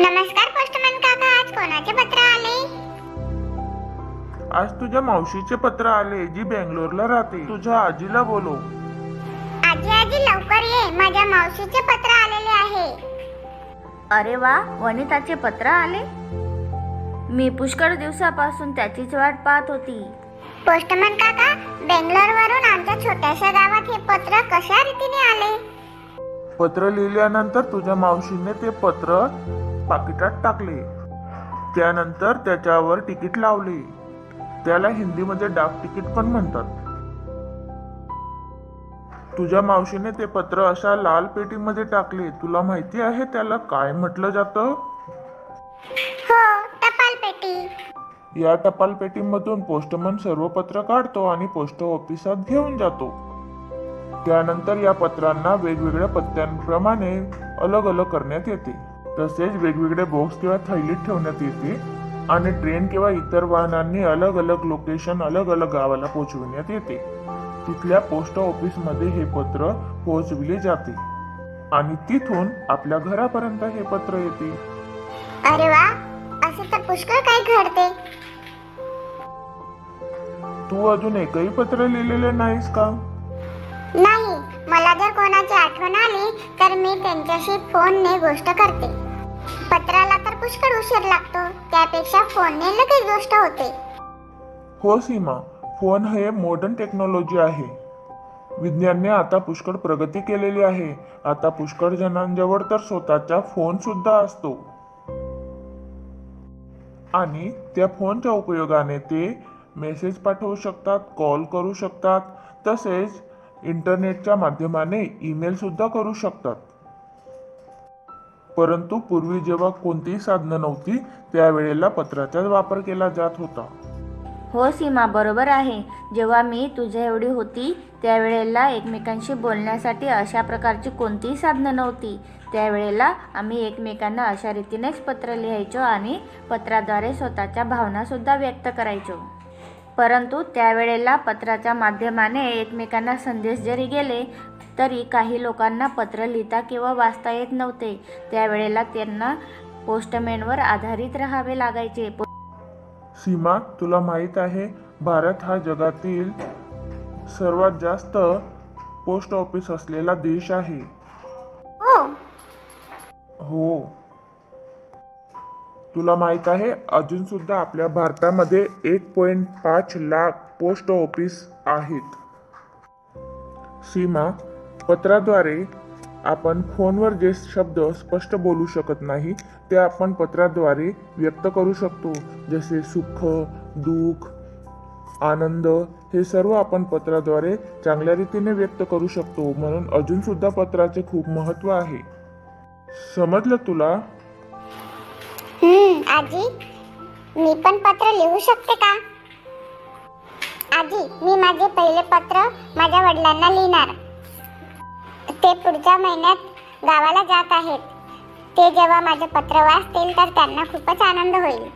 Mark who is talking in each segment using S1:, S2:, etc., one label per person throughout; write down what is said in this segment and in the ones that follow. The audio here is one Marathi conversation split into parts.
S1: नमस्कार पोस्टमन काका. आज कोणाचे पत्र आले? आज तुझ्या मावशीचे पत्र आले जी बेंगलोरला राहते. तुझ्या आजीला बोलो
S2: आजी आजी लवकर ये. माझ्या मावशीचे पत्र आलेले आहे.
S3: अरे वा वनिताचे पत्र आले? मी पुष्कळ दिवसापासून त्याचीच वाट पाहत होती.
S2: पोस्टमन काका बेंगलोर वरून आमच्या छोट्याशा गावात हे पत्र कशा रीतीने आले?
S1: पत्र लिहिल्यानंतर तुझ्या मावशीने ते पत्र पाकिटात टाकले. त्यानंतर त्याच्यावर तिकीट लावले. त्याला हिंदीमध्ये डाक तिकीट पण म्हणतात. तुझ्या मावशीने ते पत्र अशा लाल पेटीमध्ये टाकले. तुला माहिती आहे त्याला काय म्हटलं जातं?
S2: हो टपाल पेटी.
S1: या टपाल पेटीमधून पोस्टमन सर्व पत्र काढतो आणि पोस्ट ऑफिसात घेऊन जातो. त्यानंतर या पत्रांना वेगवेगळ्या पत्त्यांप्रमाणे अलग अलग करण्यात येते. तसेच वेगवेगळे बॉक्स किंवा थैलीत ठेवण्यात येते आणि ट्रेन किंवा इतर वाहनांनी अलग अलग लोकेशन अलग अलग गावाला पोहोचविण्यात येते. तिथल्या पोस्ट ऑफिसमध्ये हे पत्र पोहोचविले जाते आणि तिथून आपल्या घरापर्यंत हे पत्र येते.
S2: अरे वा असे तर पुष्कळ काही घडते.
S1: तू अजून एकही पत्र लिहिलेले नाहीस का?
S2: नाही मला जर कोणाची आठवण आली तर मी त्यांच्याशी फोनने गोष्ट करते. पत्राला तर पुष्कळ उशीर लागतो. त्यापेक्षा फोनने लगेच गोष्ट होते.
S1: हो सीमा. फोन हे मॉडर्न टेक्नॉलॉजी आहे. विज्ञानने आता पुष्कळ प्रगती केलेली आहे. आता पुष्कळ जणांजवळ तर स्वतःचा फोन सुद्धा असतो. आणि त्या फोनच्या उपयोगाने ते मेसेज पाठवू शकतात कॉल करू शकतात. तसेच इंटरनेटच्या माध्यमाने ईमेल सुद्धा करू शकतात. परंतु पूर्वी जेव्हा कोणतीही साधनं नव्हती त्यावेळेला पत्राचाच वापर केला जात होता.
S3: हो सीमा बरोबर आहे. जेव्हा मी तुझ्या एवढी होती त्यावेळेला एकमेकांशी बोलण्यासाठी अशा प्रकारची कोणतीही साधनं नव्हती. त्यावेळेला आम्ही एकमेकांना अशा रीतीनेच पत्र लिहायचो आणि पत्राद्वारे स्वतःच्या भावनासुद्धा व्यक्त करायचो. परंतु त्यावेळेला पत्राच्या माध्यमाने एकमेकांना संदेश जरी गेले तरी काही लोकांना पत्र लिहिता किंवा वाचता येत नव्हते. त्यावेळेला त्यांना पोस्टमॅनवर आधारित राहावे लागायचे.
S1: सीमा तुला माहीत आहे भारत हा जगातील सर्वात जास्त पोस्ट ऑफिस असलेला देश आहे.
S2: हो.
S1: हो. तुला माहीत आहे अजून सुद्धा आपल्या भारतामध्ये एक पॉईंट पाच लाख पोस्ट ऑफिस आहेत. सीमा पत्राद्वारे आपण फोनवर जे शब्द स्पष्ट बोलू शकत नाही ते आपण पत्राद्वारे व्यक्त करू शकतो. जसे सुख दुःख आनंद हे सर्व आपण पत्राद्वारे चांगल्या रीतीने व्यक्त करू शकतो. म्हणून अजून सुद्धा पत्राचे खूप महत्त्व आहे. समजलं तुला?
S2: आजी. मी पण पत्र लिहू शकते का? आजी मी माझे पहिले पत्र माझ्या वडिलांना लिहिणार. ते पुढच्या महिन्यात गावाला जात आहेत. ते जेव्हा माझे पत्र वाचतील तर त्यांना खूपच आनंद होईल.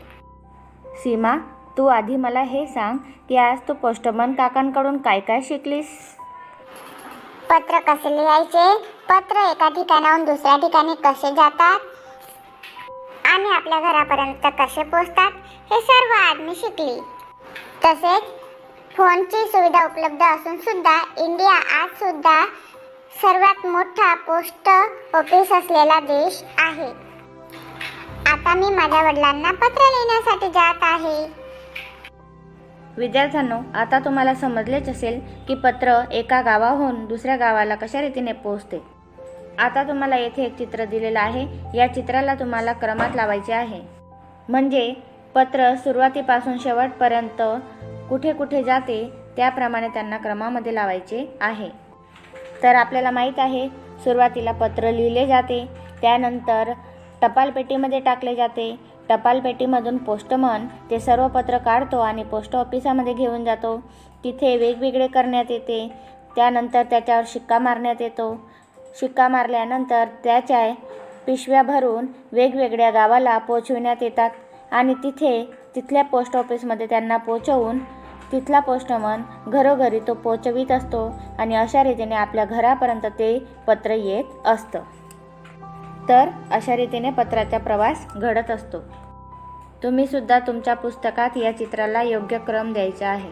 S3: सीमा तू आधी मला हे सांग की आज तू पोस्टमन काकांकडून काय काय शिकलीस?
S2: पत्र कसे लिहायचे? पत्र एका ठिकाणाहून दुसऱ्या ठिकाणी कसे जातात? आणि आपल्या घरापर्यंत कसे पोचतात हे सर्व आज मी शिकली. तसेच फोनची सुविधा उपलब्ध असून सुद्धा इंडिया आज सुद्धा सर्वात मोठा पोस्ट ऑफिस असलेला देश आहे. आता मी माझ्या वडिलांना पत्र लिहिण्यासाठी जात आहे.
S3: विद्यार्थ्यांनो आता तुम्हाला समजलेच असेल की पत्र एका गावाहून दुसऱ्या गावाला कशा रीतीने पोहोचते. आता तुम्हाला येथे एक चित्र दिलेलं आहे. या चित्राला तुम्हाला क्रमात लावायचे आहे. म्हणजे पत्र सुरुवातीपासून शेवटपर्यंत कुठे कुठे जाते त्याप्रमाणे त्यांना क्रमामध्ये लावायचे आहे. तर आपल्याला माहीत आहे सुरुवातीला पत्र लिहिले जाते त्यानंतर टपालपेटीमध्ये टाकले जाते. टपालपेटीमधून पोस्टमन ते सर्व पत्र काढतो आणि पोस्ट ऑफिसामध्ये घेऊन जातो. तिथे वेगवेगळे करण्यात येते. त्यानंतर त्याच्यावर शिक्का मारण्यात येतो. शिक्का मारल्यानंतर त्याच्या पिशव्या भरून वेगवेगळ्या गावाला पोचविण्यात येतात आणि तिथे तिथल्या पोस्ट ऑफिसमध्ये त्यांना पोचवून तिथला पोस्टमन घरोघरी तो पोचवीत असतो आणि अशा रीतीने आपल्या घरापर्यंत ते पत्र येत असतं. तर अशा रीतीने पत्राचा प्रवास घडत असतो. तुम्ही सुद्धा तुमच्या पुस्तकात या चित्राला योग्य क्रम द्यायचा आहे.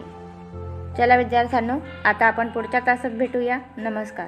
S3: चला विद्यार्थ्यांनो आता आपण पुढच्या तासात भेटूया. नमस्कार.